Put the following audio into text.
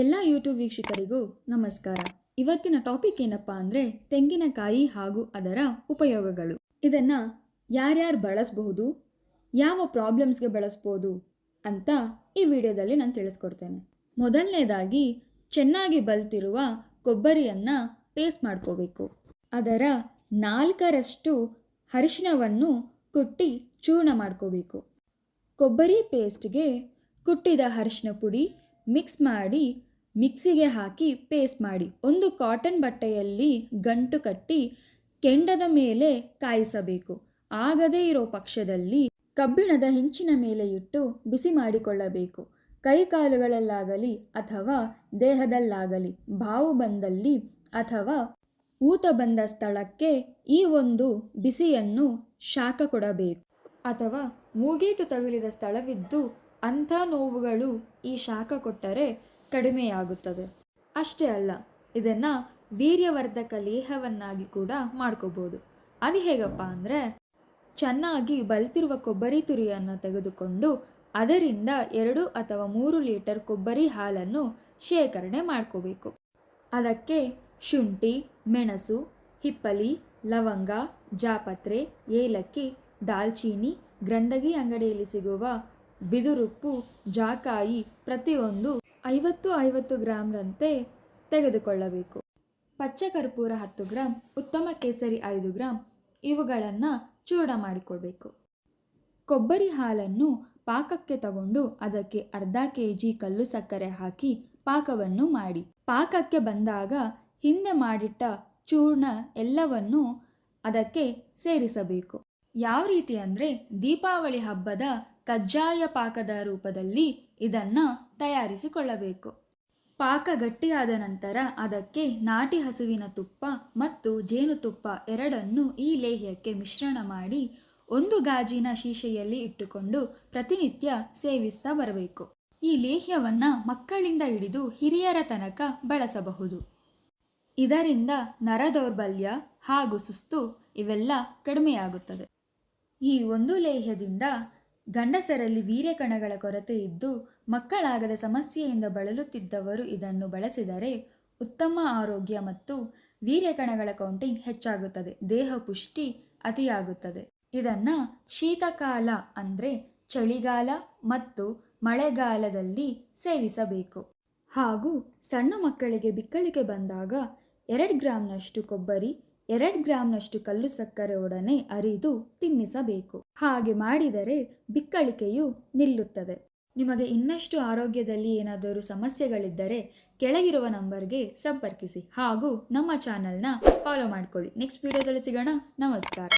ಎಲ್ಲ ಯೂಟ್ಯೂಬ್ ವೀಕ್ಷಕರಿಗೂ ನಮಸ್ಕಾರ. ಇವತ್ತಿನ ಟಾಪಿಕ್ ಏನಪ್ಪ ಅಂದರೆ ತೆಂಗಿನಕಾಯಿ ಹಾಗೂ ಅದರ ಉಪಯೋಗಗಳು. ಇದನ್ನು ಯಾರ್ಯಾರು ಬಳಸಬಹುದು, ಯಾವ ಪ್ರಾಬ್ಲಮ್ಸ್ಗೆ ಬಳಸ್ಬೋದು ಅಂತ ಈ ವಿಡಿಯೋದಲ್ಲಿ ನಾನು ತಿಳಿಸ್ಕೊಡ್ತೇನೆ. ಮೊದಲನೇದಾಗಿ, ಚೆನ್ನಾಗಿ ಬಲ್ತಿರುವ ಕೊಬ್ಬರಿಯನ್ನು ಪೇಸ್ಟ್ ಮಾಡ್ಕೋಬೇಕು. ಅದರ ನಾಲ್ಕರಷ್ಟು ಅರಿಶಿನವನ್ನು ಕುಟ್ಟಿ ಚೂರ್ಣ ಮಾಡ್ಕೋಬೇಕು. ಕೊಬ್ಬರಿ ಪೇಸ್ಟ್ಗೆ ಕುಟ್ಟಿದ ಅರಿಶಿನ ಪುಡಿ ಮಿಕ್ಸ್ ಮಾಡಿ ಮಿಕ್ಸಿಗೆ ಹಾಕಿ ಪೇಸ್ಟ್ ಮಾಡಿ. ಒಂದು ಕಾಟನ್ ಬಟ್ಟೆಯಲ್ಲಿ ಗಂಟು ಕಟ್ಟಿ ಕೆಂಡದ ಮೇಲೆ ಕಾಯಿಸಬೇಕು. ಆಗದೇ ಇರೋ ಪಕ್ಷದಲ್ಲಿ ಕಬ್ಬಿಣದ ಹೆಂಚಿನ ಮೇಲೆ ಇಟ್ಟು ಬಿಸಿ ಮಾಡಿಕೊಳ್ಳಬೇಕು. ಕೈ ಕಾಲುಗಳಲ್ಲಾಗಲಿ ಅಥವಾ ದೇಹದಲ್ಲಾಗಲಿ, ಬಾವು ಬಂದಲ್ಲಿ ಅಥವಾ ಊತ ಬಂದ ಸ್ಥಳಕ್ಕೆ ಈ ಒಂದು ಬಿಸಿಯನ್ನು ಶಾಖ ಕೊಡಬೇಕು. ಅಥವಾ ಮೂಗೇಟು ತಗುಲಿದ ಸ್ಥಳವಿದ್ದು ಅಂಥ ನೋವುಗಳು ಈ ಶಾಖ ಕೊಟ್ಟರೆ ಕಡಿಮೆಯಾಗುತ್ತದೆ. ಅಷ್ಟೇ ಅಲ್ಲ, ಇದನ್ನು ವೀರ್ಯವರ್ಧಕ ಲೇಹವನ್ನಾಗಿ ಕೂಡ ಮಾಡ್ಕೋಬೋದು. ಅದು ಹೇಗಪ್ಪ ಅಂದರೆ, ಚೆನ್ನಾಗಿ ಬಲ್ತಿರುವ ಕೊಬ್ಬರಿ ತುರಿಯನ್ನು ತೆಗೆದುಕೊಂಡು ಅದರಿಂದ ಎರಡು ಅಥವಾ ಮೂರು ಲೀಟರ್ ಕೊಬ್ಬರಿ ಹಾಲನ್ನು ಶೇಖರಣೆ ಮಾಡ್ಕೋಬೇಕು. ಅದಕ್ಕೆ ಶುಂಠಿ, ಮೆಣಸು, ಹಿಪ್ಪಲಿ, ಲವಂಗ, ಜಾಪತ್ರೆ, ಏಲಕ್ಕಿ, ದಾಲ್ಚೀನಿ ಗ್ರಂದಗಿ ಅಂಗಡಿಯಲ್ಲಿ ಸಿಗುವ ಬಿದುರುಪ್ಪು, ಜಾಕಾಯಿ ಪ್ರತಿಯೊಂದು ಐವತ್ತು ಐವತ್ತು ಗ್ರಾಮ್ರಂತೆ ತೆಗೆದುಕೊಳ್ಳಬೇಕು. ಪಚ್ಚೆ ಕರ್ಪೂರ ಹತ್ತು ಗ್ರಾಂ, ಉತ್ತಮ ಕೇಸರಿ ಐದು ಗ್ರಾಂ, ಇವುಗಳನ್ನು ಚೂರ್ಣ ಮಾಡಿಕೊಳ್ಬೇಕು ಕೊಬ್ಬರಿ ಹಾಲನ್ನು ಪಾಕಕ್ಕೆ ತಗೊಂಡು ಅದಕ್ಕೆ ಅರ್ಧ ಕೆ ಜಿ ಕಲ್ಲು ಸಕ್ಕರೆ ಹಾಕಿ ಪಾಕವನ್ನು ಮಾಡಿ. ಪಾಕಕ್ಕೆ ಬಂದಾಗ ಹಿಂದೆ ಮಾಡಿಟ್ಟ ಚೂರ್ಣ ಎಲ್ಲವನ್ನು ಅದಕ್ಕೆ ಸೇರಿಸಬೇಕು. ಯಾವ ರೀತಿ ಅಂದರೆ ದೀಪಾವಳಿ ಹಬ್ಬದ ಕಜ್ಜಾಯ ಪಾಕದ ರೂಪದಲ್ಲಿ ಇದನ್ನು ತಯಾರಿಸಿಕೊಳ್ಳಬೇಕು. ಪಾಕ ಗಟ್ಟಿಯಾದ ನಂತರ ಅದಕ್ಕೆ ನಾಟಿ ಹಸುವಿನ ತುಪ್ಪ ಮತ್ತು ಜೇನುತುಪ್ಪ ಎರಡನ್ನು ಈ ಲೇಹ್ಯಕ್ಕೆ ಮಿಶ್ರಣ ಮಾಡಿ ಒಂದು ಗಾಜಿನ ಶೀಶೆಯಲ್ಲಿ ಇಟ್ಟುಕೊಂಡು ಪ್ರತಿನಿತ್ಯ ಸೇವಿಸ್ತಾ ಬರಬೇಕು. ಈ ಲೇಹ್ಯವನ್ನು ಮಕ್ಕಳಿಂದ ಹಿಡಿದು ಹಿರಿಯರ ತನಕ ಬಳಸಬಹುದು. ಇದರಿಂದ ನರ ದೌರ್ಬಲ್ಯ ಹಾಗೂ ಸುಸ್ತು ಇವೆಲ್ಲ ಕಡಿಮೆಯಾಗುತ್ತದೆ. ಈ ಒಂದು ಲೇಹ್ಯದಿಂದ ಗಂಡಸರಲ್ಲಿ ವೀರ್ಯಕಣಗಳ ಕೊರತೆ ಇದ್ದು ಮಕ್ಕಳಾಗದ ಸಮಸ್ಯೆಯಿಂದ ಬಳಲುತ್ತಿದ್ದವರು ಇದನ್ನು ಬಳಸಿದರೆ ಉತ್ತಮ ಆರೋಗ್ಯ ಮತ್ತು ವೀರ್ಯಕಣಗಳ ಕೌಂಟಿಂಗ್ ಹೆಚ್ಚಾಗುತ್ತದೆ. ದೇಹ ಪುಷ್ಟಿ ಅತಿಯಾಗುತ್ತದೆ. ಇದನ್ನು ಶೀತಕಾಲ ಅಂದರೆ ಚಳಿಗಾಲ ಮತ್ತು ಮಳೆಗಾಲದಲ್ಲಿ ಸೇವಿಸಬೇಕು. ಹಾಗೂ ಸಣ್ಣ ಮಕ್ಕಳಿಗೆ ಬಿಕ್ಕಳಿಗೆ ಬಂದಾಗ ಎರಡು ಗ್ರಾಮ್ನಷ್ಟು ಕೊಬ್ಬರಿ, ಎರಡು ಗ್ರಾಮ್ನಷ್ಟು ಕಲ್ಲು ಸಕ್ಕರೆ ಒಡನೆ ಅರಿದು ತಿನ್ನಿಸಬೇಕು. ಹಾಗೆ ಮಾಡಿದರೆ ಬಿಕ್ಕಳಿಕೆಯು ನಿಲ್ಲುತ್ತದೆ. ನಿಮಗೆ ಇನ್ನಷ್ಟು ಆರೋಗ್ಯದಲ್ಲಿ ಏನಾದರೂ ಸಮಸ್ಯೆಗಳಿದ್ದರೆ ಕೆಳಗಿರುವ ನಂಬರ್ಗೆ ಸಂಪರ್ಕಿಸಿ ಹಾಗೂ ನಮ್ಮ ಚಾನಲ್ನ ಫಾಲೋ ಮಾಡಿಕೊಳ್ಳಿ. ನೆಕ್ಸ್ಟ್ ವಿಡಿಯೋದಲ್ಲಿ ಸಿಗೋಣ. ನಮಸ್ಕಾರ.